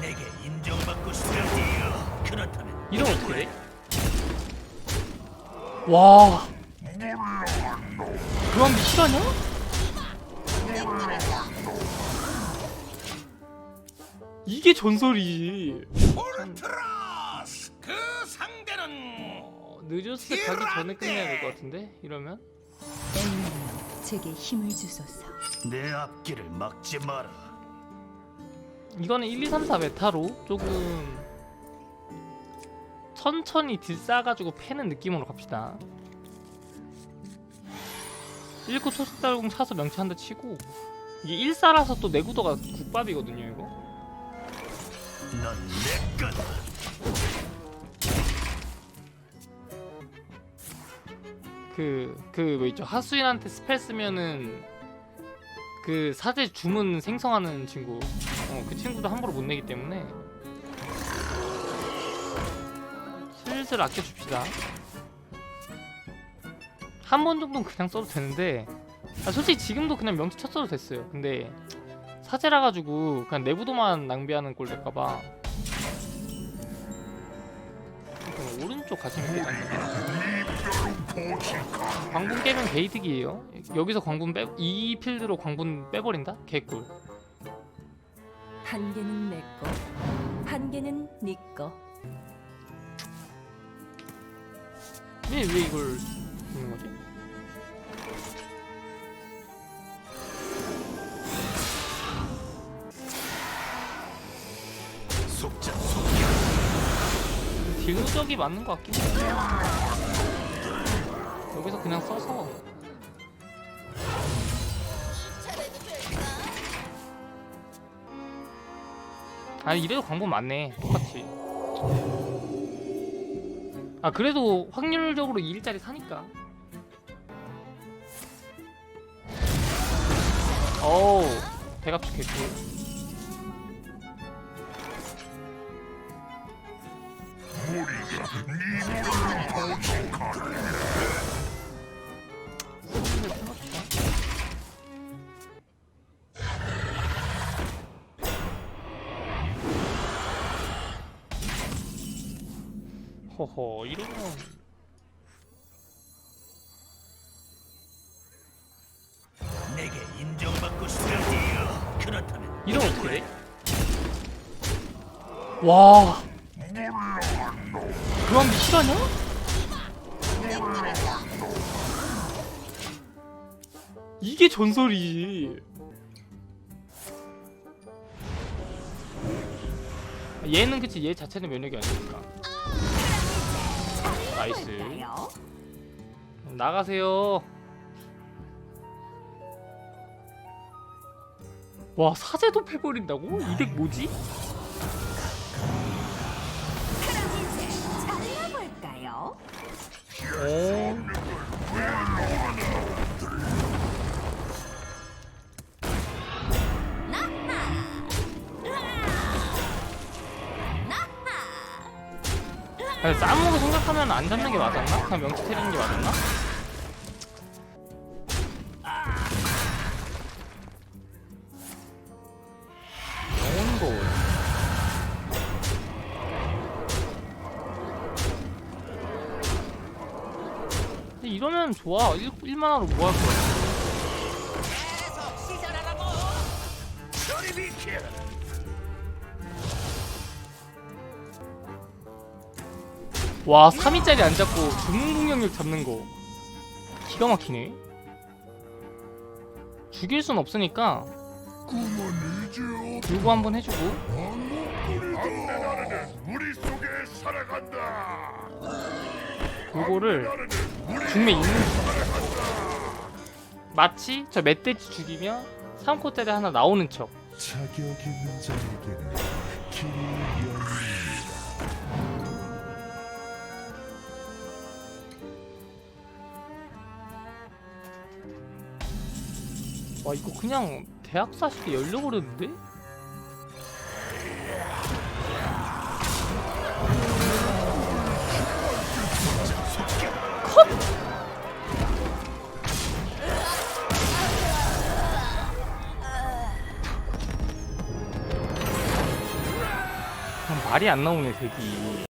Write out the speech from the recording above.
내게 인정받고 싶으디요 그렇다면 이러면 어떻게 돼? 와 그만 미실하냐? 이게 전설이지 울트라스 그 상대는 어, 늦었을 때 가기 전에 끝내야 될 것 같은데 이러면 엘리는 제게 힘을 주소서. 내 앞길을 막지 마라 이거는 1, 2, 3, 4 메타로 조금 천천히 딜 쌓아가지고 패는 느낌으로 갑시다. 1구 초식달공 차서 명치 한대 치고 이게 1사라서 또 내구도가 국밥이거든요 이거? 넌내 거다 그 그 뭐 있죠? 하수인한테 스펠 쓰면은 그 사제 주문 생성하는 친구. 어, 그 친구도 함부로 못 내기 때문에. 슬슬 아껴줍시다. 한 번 정도는 그냥 써도 되는데 아, 솔직히 지금도 그냥 명치 쳤어도 됐어요. 근데 사제라 가지고 그냥 내부도만 낭비하는 꼴 될까봐. 오른쪽 가시면 되잖아요 광분 깨면 게이득이에요. 여기서 광분 빼, 이 필드로 광분 빼버린다? 개꿀. 한 개는 내 거, 한 개는 네 거. 왜, 왜 이걸 주는 거지? 속자 속자 딜 누적이 맞는 것 같긴 해. 여기서 그냥 써서. 아니 이래도 광분 많네. 똑같이. 아 그래도 확률적으로 2일짜리 사니까. 어우 대갑축 개꿀 스킬을 허허 이러면. 내게 인정받고 싶으디요 그렇다면 이러면 어떻게 돼? 와. 그만 미실하냐? 이게 전설이지 얘는 그치 얘 자체는 면역이 아니니까 나이스? 나가세요 와 사제도 패버린다고? 이덱 뭐지? 아니, 싸먹을 생각하면 안 잡는 게 맞았나? 그냥 명치 때리는 게 맞았나? 영혼고 근데 이러면 좋아 1, 1만화로 뭐 할 거야 와 3위짜리 안 잡고 주문 공격력 잡는 거. 기가 막히네. 죽일 순 없으니까 요거 한번 해주고. 요거를 중매 있는 마치 저 멧돼지 죽이면 3코짜리 하나 나오는 척. 자격 있는 자에게는 길이 열립 와 이거 그냥 대학사 시대 열려버렸는데? 컷! 말이 안 나오네 색이